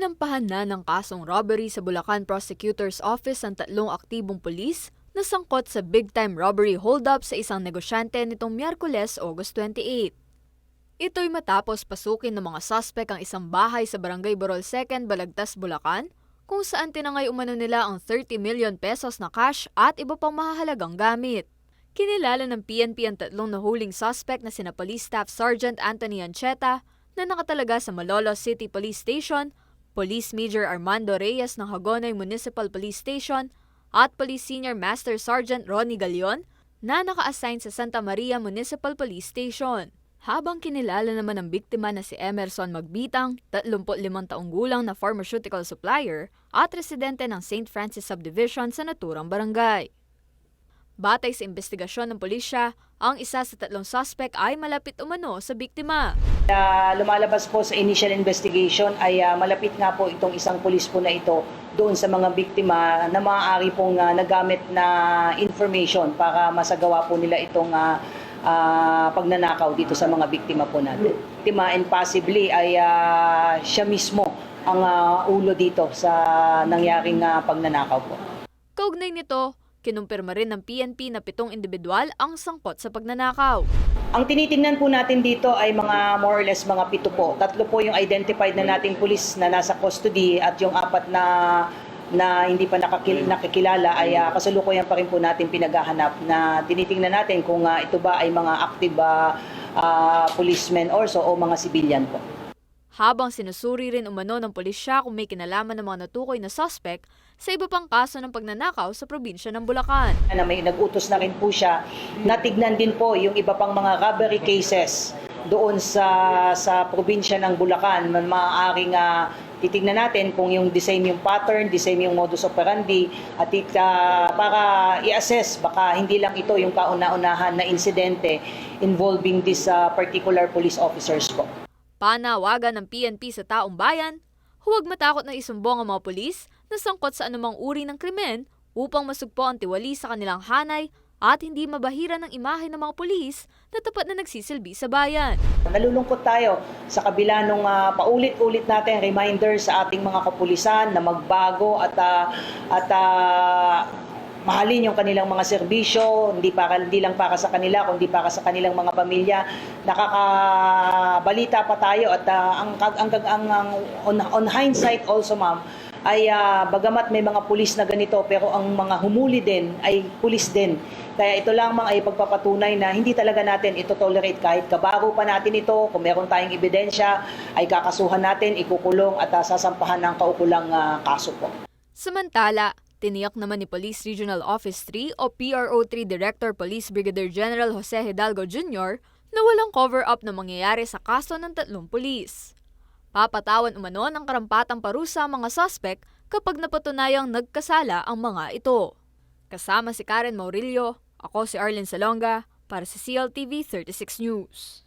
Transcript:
Sinampahan na ng kasong robbery sa Bulacan Prosecutor's Office ang tatlong aktibong pulis na sangkot sa big-time robbery hold-up sa isang negosyante nitong Miyerkules, August 28. Ito'y matapos pasukin ng mga suspect ang isang bahay sa Barangay Borol 2, Balagtas, Bulacan, kung saan tinangay umano nila ang 30 million pesos na cash at iba pang mahahalagang gamit. Kinilala ng PNP ang tatlong nahuling suspect na sina Police Staff Sergeant Anthony Ancheta na nakatalaga sa Malolos City Police Station, Police Major Armando Reyes ng Hagonoy Municipal Police Station at Police Senior Master Sergeant Ronnie Galion na naka-assign sa Santa Maria Municipal Police Station. Habang kinilala naman ng biktima na si Emerson Magbitang, 35 taong gulang na pharmaceutical supplier at residente ng St. Francis Subdivision sa naturang barangay. Batay sa investigasyon ng pulisya, ang isa sa tatlong suspect ay malapit umano sa biktima. Ah, lumalabas po sa initial investigation ay ah, malapit nga po itong isang pulis po na ito doon sa mga biktima na maaari pong ah, nagamit na information para masagawa po nila itong ah, ah, pagnanakaw dito sa mga biktima po natin. Biktima and possibly ay ah, siya mismo ang ah, ulo dito sa nangyaring ah, pagnanakaw po. Kaugnay nito, kinumpirma rin ng PNP na pitong individual ang sangkot sa pagnanakaw. Ang tinitingnan po natin dito ay mga more or less mga pito po. Tatlo po yung identified na nating pulis na nasa custody at yung apat na na hindi pa nakakil, nakikilala ay uh, kasalukuyan pa rin po natin pinaghahanap na tinitingnan natin kung ah, ito ba ay mga active ah, ah, policemen also o mga civilian po. Habang sinusuri rin umano ng pulisya kung may kinalaman ng mga natukoy na suspect sa iba pang kaso ng pagnanakaw sa probinsya ng Bulacan. na may nag-utos na rin po siya na tignan din po yung iba pang mga robbery cases doon sa sa probinsya ng Bulacan. Ma- Maaaring ah, titignan natin kung yung the same yung pattern, the same yung modus operandi at it, ah, para i-assess baka hindi lang ito yung kauna-unahan na insidente involving this ah, particular police officers po. Panawagan ng PNP sa taong bayan, huwag matakot na isumbong ang mga pulis na sangkot sa anumang uri ng krimen upang masugpo ang tiwali sa kanilang hanay at hindi mabahira ng imahe ng mga pulis na tapat na nagsisilbi sa bayan. Nalulungkot tayo sa kabila nung ah, paulit-ulit natin reminder sa ating mga kapulisan na magbago at ah, at ah, mahalin yung kanilang mga serbisyo, hindi para hindi lang para sa kanila kundi para sa kanilang mga pamilya. Nakakabalita pa tayo at ah, ang, ang, ang, ang, on, on hindsight also ma'am ay ah, bagamat may mga pulis na ganito pero ang mga humuli din ay pulis din. Kaya ito lamang ay pagpapatunay na hindi talaga natin ito tolerate kahit kabago pa natin ito, kung meron tayong ebidensya ay kakasuhan natin, ikukulong at ah, sasampahan ng kaukulang ah, kaso po. Samantala, tiniyak naman ni Police Regional Office 3 o PRO3 Director Police Brigadier General Jose Hidalgo Jr. na walang cover-up na mangyayari sa kaso ng tatlong pulis. Papatawan umano ng karampatang parusa ang mga suspect kapag napatunayang nagkasala ang mga ito. Kasama si Karen Maurilio, ako si Arlen Salonga para sa CLTV 36 News.